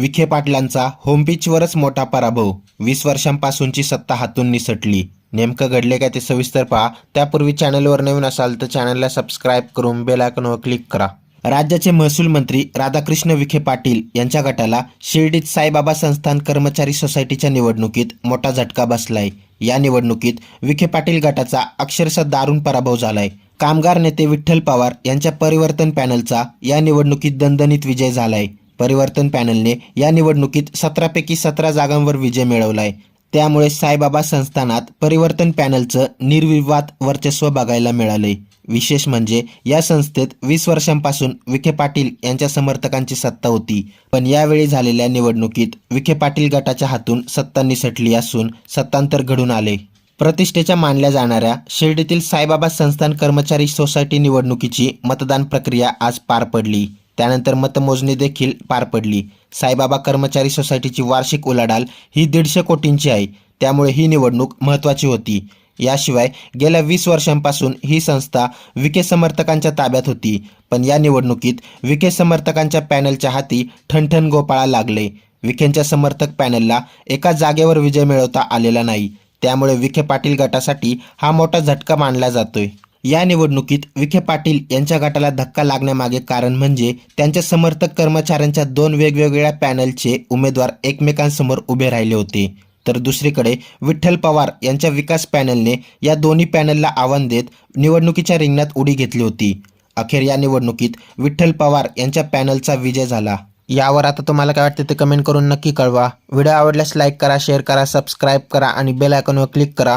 विखे पाटलांचा होमपिचवरच मोठा पराभव. वीस वर्षांपासूनची सत्ता हातून निसटली. नेमकं घडले काय ते सविस्तर पहा. त्यापूर्वी चॅनलवर नवीन असाल तर चॅनलला सबस्क्राईब करून बेल क्लिक करा. राज्याचे महसूल मंत्री राधाकृष्ण विखे पाटील यांच्या गटाला शिर्डीत साईबाबा संस्थान कर्मचारी सोसायटीच्या निवडणुकीत मोठा झटका बसलाय. या निवडणुकीत विखे पाटील गटाचा अक्षरशः दारुण पराभव झालाय. कामगार नेते विठ्ठल पवार यांच्या परिवर्तन पॅनलचा या निवडणुकीत दणदणीत विजय झालाय. परिवर्तन पॅनलने या निवडणुकीत सतरापैकी सतरा जागांवर विजय मिळवलाय. त्यामुळे साईबाबा संस्थानात परिवर्तन पॅनलचं निर्विवाद वर्चस्व बघायला मिळालंय. विशेष म्हणजे या संस्थेत वीस वर्षांपासून विखे पाटील यांच्या समर्थकांची सत्ता होती. पण यावेळी झालेल्या निवडणुकीत विखे पाटील गटाच्या हातून सत्ता निसटली असून सत्तांतर घडून आले. प्रतिष्ठेच्या मानल्या जाणाऱ्या शिर्डीतील साईबाबा संस्थान कर्मचारी सोसायटी निवडणुकीची मतदान प्रक्रिया आज पार पडली. त्यानंतर मतमोजणी देखील पार पडली. साईबाबा कर्मचारी सोसायटीची वार्षिक उलाढाल ही दीडशे कोटींची आहे. त्यामुळे ही निवडणूक महत्त्वाची होती. याशिवाय गेल्या वीस वर्षांपासून ही संस्था विखे समर्थकांच्या ताब्यात होती. पण या निवडणुकीत विखे समर्थकांच्या पॅनलच्या हाती ठणठण गोपाळा लागले. विखेंच्या समर्थक पॅनलला एका जागेवर विजय मिळवता आलेला नाही. त्यामुळे विखे पाटील गटासाठी हा मोठा झटका मानला जातोय. या निवडणुकीत विखे पाटील यांच्या गटाला धक्का लागण्यामागे कारण म्हणजे त्यांच्या समर्थक कर्मचाऱ्यांच्या दोन वेगवेगळ्या पॅनलचे उमेदवार एकमेकांसमोर उभे राहिले होते. तर दुसरीकडे विठ्ठल पवार यांच्या विकास पॅनलने या दोन्ही पॅनलला आव्हान देत निवडणुकीच्या रिंगणात उडी घेतली होती. अखेर या निवडणुकीत विठ्ठल पवार यांच्या पॅनलचा विजय झाला. यावर आता तुम्हाला काय वाटते ते कमेंट करून नक्की कळवा. व्हिडिओ आवडल्यास लाईक करा शेअर करा सबस्क्राईब करा आणि बेल आयकॉनवर क्लिक करा.